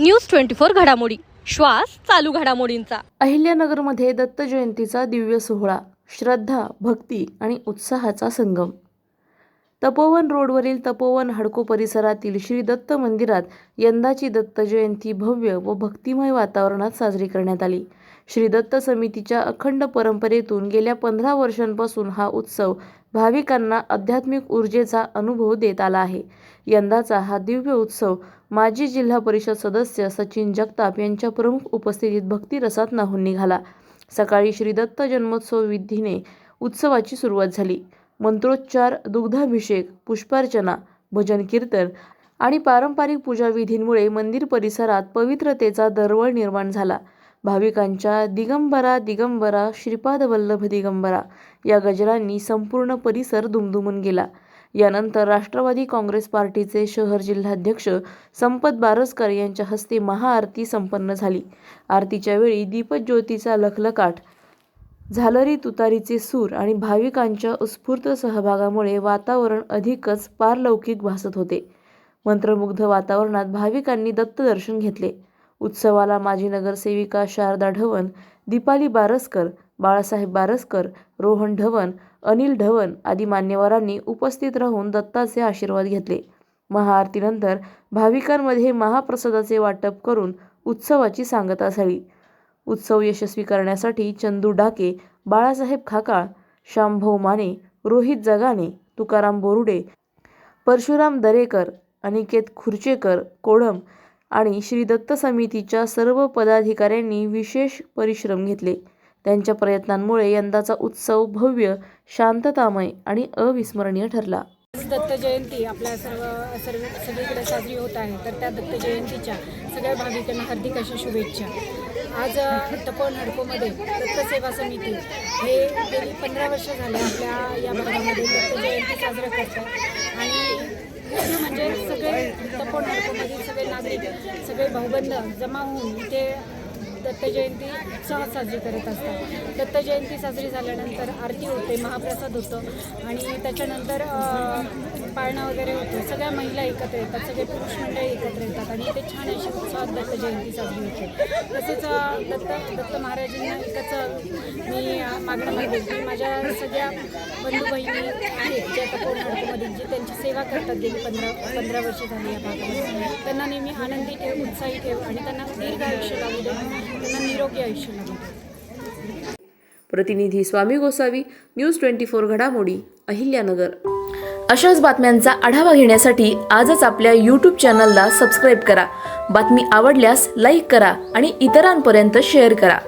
News twenty four घडामोडी. श्वास चालू घडामोडींचा. अहिल्यानगरमध्ये दत्त जयंतीचा दिव्य सोहळा श्रद्धा भक्ती आणि उत्साहाचा संगम. तपोवन रोडवरील तपोवन हडको परिसरातील श्री दत्त मंदिरात यंदाची दत्त जयंती भव्य व भक्तिमय वातावरणात साजरी करण्यात आली. श्री दत्त समितीच्या अखंड परंपरेतून गेल्या पंधरा वर्षांपासून हा उत्सव भाविकांना आध्यात्मिक ऊर्जेचा अनुभव देत आला आहे. यंदाचा हा दिव्य उत्सव माजी जिल्हा परिषद सदस्य सचिन जगताप यांच्या प्रमुख उपस्थितीत भक्तिरसात नाहून निघाला. सकाळी श्री दत्त जन्मोत्सव विधीने उत्सवाची सुरुवात झाली. मंत्रोच्चार दुग्धाभिषेक पुष्पार्चना भजन कीर्तन आणि पारंपरिक पूजाविधींमुळे मंदिर परिसरात पवित्रतेचा दरवळ निर्माण झाला. भाविकांच्या दिगंबरा दिगंबरा श्रीपाद वल्लभ दिगंबरा या गजरांनी संपूर्ण परिसर दुमदुमून गेला. यानंतर राष्ट्रवादी काँग्रेस पार्टीचे शहर जिल्हाध्यक्ष संपत बारसकर यांच्या हस्ते महाआरती संपन्न झाली. आरतीच्या वेळी दीपज्योतीचा लखलकाट झालरी तुतारीचे सूर आणि भाविकांच्या उत्स्फूर्त सहभागामुळे वातावरण अधिकच पारलौकिक भासत होते. मंत्रमुग्ध वातावरणात भाविकांनी दत्तदर्शन घेतले. उत्सवाला माजी नगरसेविका शारदा ढवण दीपाली बारसकर बाळासाहेब बारसकर रोहन ढवण अनिल ढवण आदी मान्यवरांनी उपस्थित राहून दत्ताचे आशीर्वाद घेतले. महाआरतीनंतर भाविकांमध्ये महाप्रसादाचे वाटप करून उत्सवाची सांगता झाली. उत्सव यशस्वी करण्यासाठी चंदू डाके बाळासाहेब खाकाळ शांभव माने रोहित जगाने तुकाराम बोरुडे परशुराम दरेकर अनिकेत खुर्चेकर कोडम आणि श्री दत्त समितीच्या सर्व पदाधिकाऱ्यांनी विशेष परिश्रम घेतले. त्यांच्या प्रयत्नांमुळे यंदाचा उत्सव भव्य शांततामय आणि अविस्मरणीय ठरला. दत्त जयंती आपल्या सर्व सर्व सगळीकडे साजरी होत आहे. तर त्या दत्त जयंतीच्या सगळ्या भाविकांना हार्दिक अशा शुभेच्छा. आज तपोवन हडकोमध्ये दत्त सेवा समिती हे गेली पंधरा वर्ष झाले आपल्या या भागामध्ये दत्त जयंती साजरा करतात. आणि म्हणजे सगळे तपोवन हडकोमधील सगळे सगळे भाऊबंद जमा होऊन इथे दत्त जयंती उत्साहात साजरी करत असतात. दत्त जयंती साजरी झाल्यानंतर आरती होते महाप्रसाद होतं आणि त्याच्यानंतर पाळणा पाळणं वगैरे होतं. सगळ्या महिला एकत्र येतात सगळे पुरुष मंडळी एकत्र येतात आणि ते छान अशी उत्साहात दत्त जयंती साजरी होते. तसेच दत्त दत्त महाराजांना एकच मी मागणी मागेल माझ्या सगळ्या बंधू बहिणी आहेत ज्या आता हडकोमध्ये जे त्यांची सेवा करतात. गेली पंधरा पंधरा वर्ष झाली या भागामध्ये. त्यांना नेहमी आनंदी ठेव उत्साही ठेव आणि त्यांना दीर्घ आयुष्य लागू दे. त्यांना निरोगी आयुष्य लागू दे. प्रतिनिधी Swami Gosavi news twenty four घडामोडी अहिल्यानगर. अशाच बातम्यांचा आढावा घेण्यासाठी आजच आपल्या यूट्यूब चॅनलला सबस्क्राईब करा. बातमी आवडल्यास लाईक करा आणि इतरांपर्यंत शेअर करा.